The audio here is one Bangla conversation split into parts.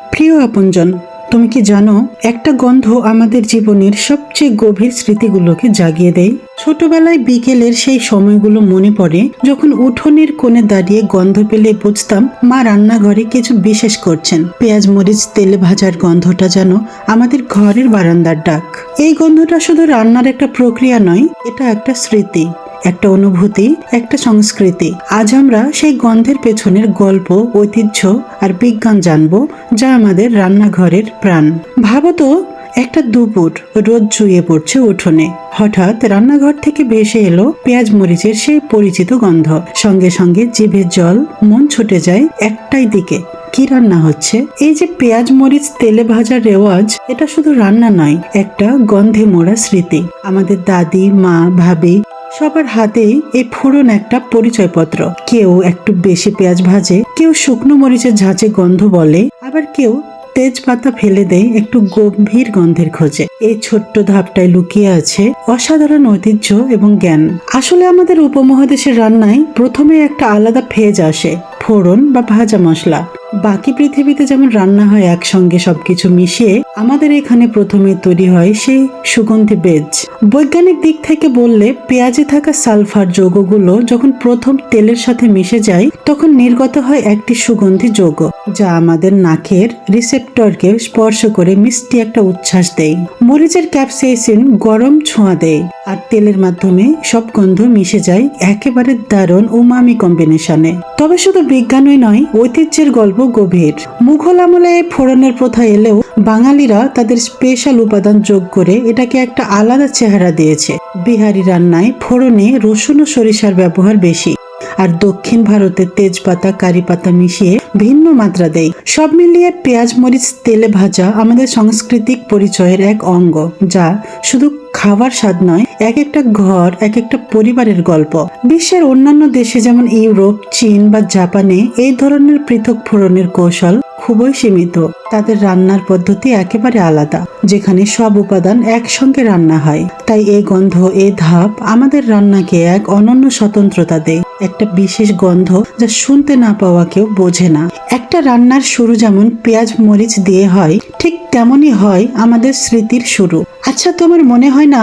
প্রিয় আপনজন, তুমি কি জানো, একটা গন্ধ আমাদের জীবনের সবচেয়ে গভীর স্মৃতিগুলোকে জাগিয়ে দেয়? ছোটবেলায় বিকেলের সেই সময়গুলো মনে পড়ে, যখন উঠোনের কোণে দাঁড়িয়ে গন্ধ পেলে বুঝতাম, মা রান্নাঘরে কিছু বিশেষ করছেন। পেঁয়াজ, মরিচ, তেলে ভাজার গন্ধটা যেন আমাদের ঘরের বারান্দার ডাক। এই গন্ধটা শুধু রান্নার একটা প্রক্রিয়া নয়, এটা একটা স্মৃতি। একটা অনুভূতি, একটা সংস্কৃতি। আজ আমরা সেই গন্ধের পেছনের গল্প, ঐতিহ্য আর বিজ্ঞান জানব, যা আমাদের রান্নাঘরের প্রাণ। ভাবো তো একটা দুপুর রোদ চুইয়ে পড়ছে উঠোনে। হঠাৎ রান্নাঘর থেকে ভেসে এলো পেঁয়াজ মরিচের সেই পরিচিত গন্ধ। সঙ্গে সঙ্গে জিভের জল, মন ছুটে যায় একটাই দিকে। কি রান্না হচ্ছে? এই যে পেঁয়াজ মরিচ তেলে ভাজার রেওয়াজ, এটা শুধু রান্না নয়, একটা গন্ধে মোড়া স্মৃতি। আমাদের দাদি, মা, ভাবি সবার হাতেই এই ফোড়ন একটা পরিচয়পত্র। কেউ একটু বেশি পেঁয়াজ ভাজে, কেউ শুকনো মরিচের ঝাঁচে গন্ধ বলে, আবার কেউ তেজপাতা ফেলে দেয় একটু গম্ভীর গন্ধের খোঁজে। এই ছোট্ট ধাপটায় লুকিয়ে আছে অসাধারণ ঐতিহ্য এবং জ্ঞান। আসলে আমাদের উপমহাদেশের রান্নায় প্রথমে একটা আলাদা ফেজ আসে, ফোড়ন বা ভাজা মশলা। বাকি পৃথিবীতে যেমন রান্না হয় একসঙ্গে সবকিছু মিশিয়ে আমাদের এখানে প্রথমে তৈরি হয় সেই সুগন্ধি বেজ। বৈজ্ঞানিক দিক থেকে বললে, পেঁয়াজে থাকা সালফার যৌগগুলো যখন প্রথম তেলের সাথে মিশে যায়, তখন নির্গত হয় একটি সুগন্ধি যৌগ, যা আমাদের নাকের রিসেপ্টরকে স্পর্শ করে মিষ্টি একটা উচ্ছ্বাস দেয়। মরিচের ক্যাপসাইসিন গরম ছোঁয়া দেয়, আর তেলের মাধ্যমে সব গন্ধ মিশে যায় একেবারে দারুণ উমামি কম্বিনেশনে। তবে শুধু বিজ্ঞানই নয়, ঐতিহ্যের গল্প গভীর। মুঘল আমলে ফোড়নের প্রথা এলেও বাঙালিরা তাদের স্পেশাল উপাদান যোগ করে এটাকে একটা আলাদা চেহারা দিয়েছে। বিহারি রান্নায় ফোড়নে রসুন ও সরিষার ব্যবহার বেশি। আর দক্ষিণ ভারতে তেজপাতা কারি পাতা মিশিয়ে ভিন্ন মাত্রা দেয়। সব মিলিয়ে পেঁয়াজ, মরিচ, তেলে ভাজা আমাদের সাংস্কৃতিক পরিচয়ের এক অঙ্গ, যা শুধু খাবার স্বাদ নয়, এক একটা ঘর, এক একটা পরিবারের গল্প। বিশ্বের অন্যান্য দেশে যেমন ইউরোপ, চীন বা জাপানে এই ধরনের পৃথক ফোড়নের কৌশল খুবই সীমিত। তাদের রান্নার পদ্ধতি একেবারে আলাদা, যেখানে সব উপাদান একসঙ্গে রান্না হয়। তাই এই গন্ধ, এই ধাপ আমাদের রান্নাকে এক অনন্য স্বতন্ত্রতা দেয়। একটা বিশেষ গন্ধ যা শুনতে না পাওয়া কেউ বোঝে না। একটা রান্নার শুরু যেমন পেঁয়াজ, মরিচ দিয়ে হয়, ঠিক তেমনই হয় আমাদের স্মৃতির শুরু। আচ্ছা তোমার মনে হয় না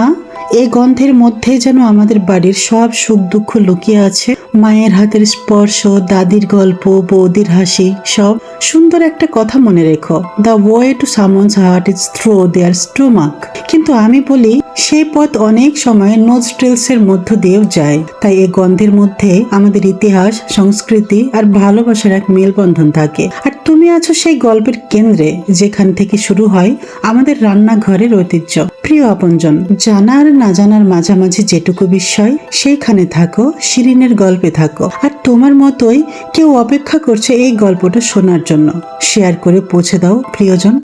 এই গন্ধের মধ্যে যেন আমাদের বাড়ির সব সুখ দুঃখ লুকিয়ে আছে। মায়ের হাতের স্পর্শ, দাদির গল্প, বৌদির হাসি, সব সুন্দর একটা কথা মনে রেখো। The way to someone's heart is through their stomach কিন্তু আমি বলি, সেই পথ অনেক সময় নোজট্রেলস এর মধ্য দিয়েও যায়। তাই এই গন্ধের মধ্যে আমাদের ইতিহাস, সংস্কৃতি আর ভালোবাসার এক মেলবন্ধন থাকে। আর তুমি আছো সেই গল্পের কেন্দ্রে যেখান থেকে শুরু হয় আমাদের রান্নাঘরের ঐতিহ্য। প্রিয় আপনজন জানার না জানার মাঝামাঝি যেটুকু বিষয়, সেইখানে থাকো, শিরিনের গল্পে থাকো। আর তোমার মতোই কেউ অপেক্ষা করছে এই গল্পটা শোনার জন্য। শেয়ার করে পৌঁছে দাও, প্রিয়জন।